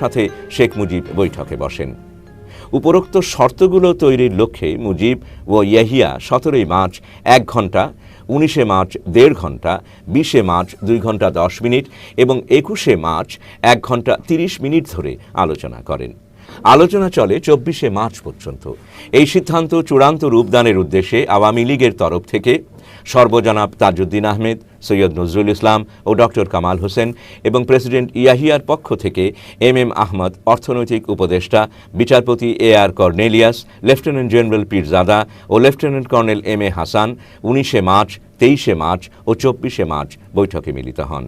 সাথে শেখ মুজিব বৈঠকে বসেন। উপরোক্ত শর্তগুলো তৈরির লক্ষ্যে মুজিব ও ইয়াহিয়া সতেরোই মার্চ এক ঘণ্টা উনিশে মার্চ দেড় ঘণ্টা বিশে মার্চ দুই ঘণ্টা দশ মিনিট এবং একুশে মার্চ এক ঘণ্টা তিরিশ মিনিট ধরে আলোচনা করেন। আলোচনা চলে চব্বিশে মার্চ পর্যন্ত। এই সিদ্ধান্ত চূড়ান্ত রূপদানের উদ্দেশ্যে আওয়ামী লীগের তরফ থেকে সর্বজনাব তাজউদ্দিন আহমেদ সৈয়দ নজরুল ইসলাম ও ডক্টর কামাল হোসেন এবং প্রেসিডেন্ট ইয়াহিয়ার পক্ষ থেকে এম এম আহমদ, অর্থনৈতিক উপদেষ্টা, বিচারপতি A R Cornelius, lieutenant general Pirzada O lieutenant colonel M A Hasan উনিশে মার্চ, তেইশে মার্চ ও চব্বিশে মার্চ বৈঠকে মিলিত হন।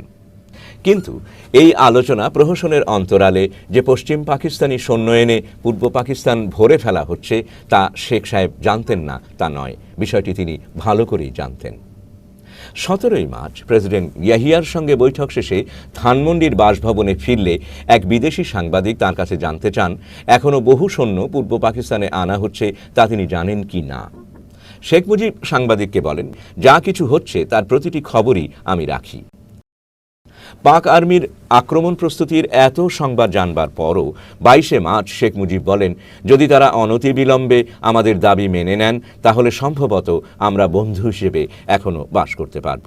কিন্তু এই আলোচনা প্রহসনের অন্তরালে যে পশ্চিম পাকিস্তানি সৈন্য এনে পূর্ব পাকিস্তান ভরে ফেলা হচ্ছে তা শেখ সাহেব জানতেন না তা নয়। বিষয়টি তিনি ভালো করেই জানতেন। সতেরোই মার্চ প্রেসিডেন্ট ইয়াহিয়ার সঙ্গে বৈঠক শেষে ধানমন্ডির বাসভবনে ফিরলে এক বিদেশি সাংবাদিক তার কাছে জানতে চান এখনও বহু সৈন্য পূর্ব পাকিস্তানে আনা হচ্ছে, তা তিনি জানেন কি না। শেখ মুজিব সাংবাদিককে বলেন, যা কিছু হচ্ছে তার প্রতিটি খবরই আমি রাখি। পাক আর্মির আক্রমণ প্রস্তুতির এত সংবাদ জানবার পরও বাইশে মার্চ শেখ মুজিব বলেন, যদি তারা অনতিবিলম্বে আমাদের দাবি মেনে নেন, তাহলে সম্ভবত আমরা বন্ধু হিসেবে এখনও বাস করতে পারব।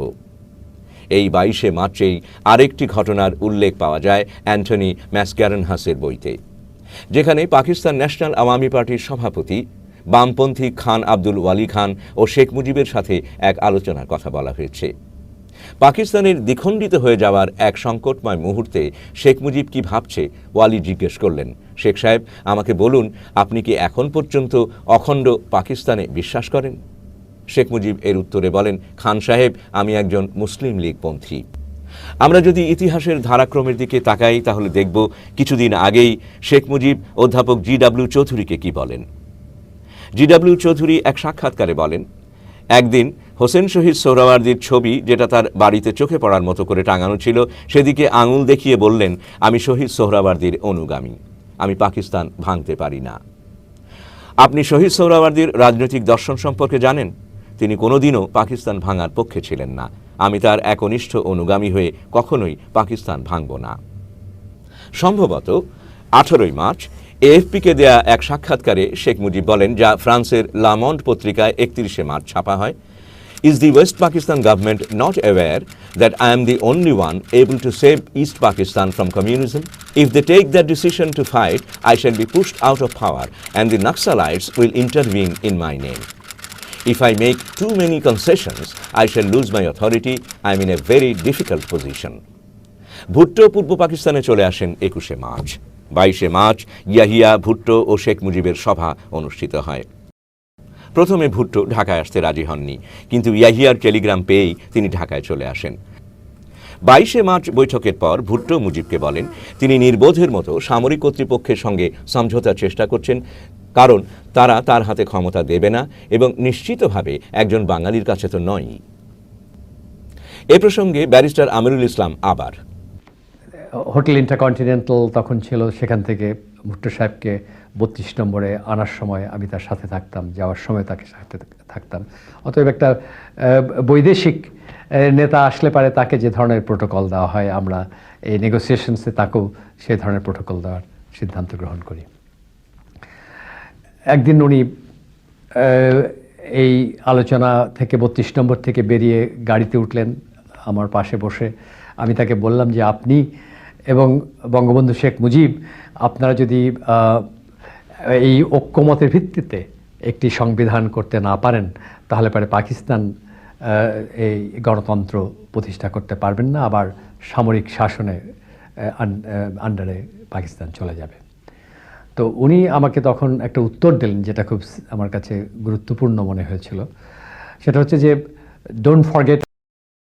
এই বাইশে মার্চেই আরেকটি ঘটনার উল্লেখ পাওয়া যায় অ্যান্টনি ম্যাসক্যারনহাসের বইতে, যেখানে পাকিস্তান ন্যাশনাল আওয়ামী পার্টির সভাপতি, বামপন্থী খান আব্দুল ওয়ালি খান ও শেখ মুজিবের সাথে এক আলোচনার কথা বলা হয়েছে। পাকিস্তানের দ্বিখণ্ডিত হয়ে যাওয়ার এক সংকটময় মুহূর্তে শেখ মুজিব কি ভাবছে, ওয়ালি জিজ্ঞেস করলেন। শেখ সাহেব, আমাকে বলুন, আপনি কি এখন পর্যন্ত অখণ্ড পাকিস্তানে বিশ্বাস করেন? শেখ মুজিব এর উত্তরে বলেন, খান সাহেব, আমি একজন মুসলিম লীগপন্থী আমরা যদি ইতিহাসের ধারাক্রমের দিকে তাকাই, তাহলে দেখব কিছুদিন আগেই শেখ মুজিব অধ্যাপক জি ডাব্লিউ চৌধুরীকে কি বলেন। জি ডাব্লিউ চৌধুরী এক সাক্ষাৎকারে বলেন, একদিন হোসেন শহীদ সোহরাওয়ার্দির ছবি, যেটা তার বাড়িতে চোখে পড়ার মতো করে টাঙানো ছিল, সেদিকে আঙুল দেখিয়ে বললেন, আমি শহীদ সোহরাওয়ার্দির অনুগামী। আমি পাকিস্তান ভাঙতে পারি না। আপনি শহীদ সোহরাওয়ার্দির রাজনৈতিক দর্শন সম্পর্কে জানেন? তিনি কোনোদিনও পাকিস্তান ভাঙার পক্ষে ছিলেন না। আমি তার একনিষ্ঠ অনুগামী হয়ে কখনোই পাকিস্তান ভাঙব না। সম্ভবত আঠারোই মার্চ এএফপিকে দেয়া এক সাক্ষাৎকারে শেখ মুজিব বলেন, যা ফ্রান্সের লামন্ড পত্রিকায় একত্রিশে মার্চ ছাপা হয় Is the West Pakistan government not aware that I am the only one able to save East Pakistan from communism? If they take that decision to fight, I shall be pushed out of power and the Naxalites will intervene in my name. If I make too many concessions, I shall lose my authority. I am in a very difficult position. Bhutto পূর্ব পাকিস্তানে চলে আসেন একুশে March বাইশে March Yahya Bhutto ও শেখ মুজিবের সভা অনুষ্ঠিত হয় প্রথমে ভুট্টো ঢাকায় আসতে রাজি হননি, কিন্তু ইয়াহিয়ার টেলিগ্রাম পেয়েই তিনি ঢাকায় চলে আসেন। বাইশে মার্চ বৈঠকের পর ভুট্টো মুজিবকে বলেন, তিনি নির্বোধের মতো সামরিক কর্তৃপক্ষের সঙ্গে সমঝোতার চেষ্টা করছেন, কারণ তারা তার হাতে ক্ষমতা দেবে না এবং নিশ্চিতভাবে একজন বাঙালির কাছে তো নয় এ প্রসঙ্গে ব্যারিস্টার আমিরুল ইসলাম আবার হোটেল ইন্টারকন্টিনেন্টাল তখন ছিল সেখান থেকে ভুট্টো সাহেবকে বত্রিশ নম্বরে আনার সময় আমি তার সাথে থাকতাম, যাওয়ার সময় তাকে সাথে থাকতাম। অতএব একটা বৈদেশিক নেতা আসলে পারে তাকে যে ধরনের প্রোটোকল দেওয়া হয়, আমরা এই নেগোসিয়েশনসে তাকেও সেই ধরনের প্রোটোকল দেওয়ার সিদ্ধান্ত গ্রহণ করি। একদিন উনি এই আলোচনা থেকে বত্রিশ নম্বর থেকে বেরিয়ে গাড়িতে উঠলেন আমার পাশে বসে। আমি তাকে বললাম যে, আপনি এবং বঙ্গবন্ধু শেখ মুজিব, আপনারা যদি এই ঐক্যমতের ভিত্তিতে একটি সংবিধান করতে না পারেন, তাহলে পরে পাকিস্তান এই গণতন্ত্র প্রতিষ্ঠা করতে পারবেন না, আবার সামরিক শাসনে আন্ডারে পাকিস্তান চলে যাবে। তো উনি আমাকে তখন একটা উত্তর দিলেন, যেটা খুব আমার কাছে গুরুত্বপূর্ণ মনে হয়েছিল। সেটা হচ্ছে যে ডোন্ট ফরগেট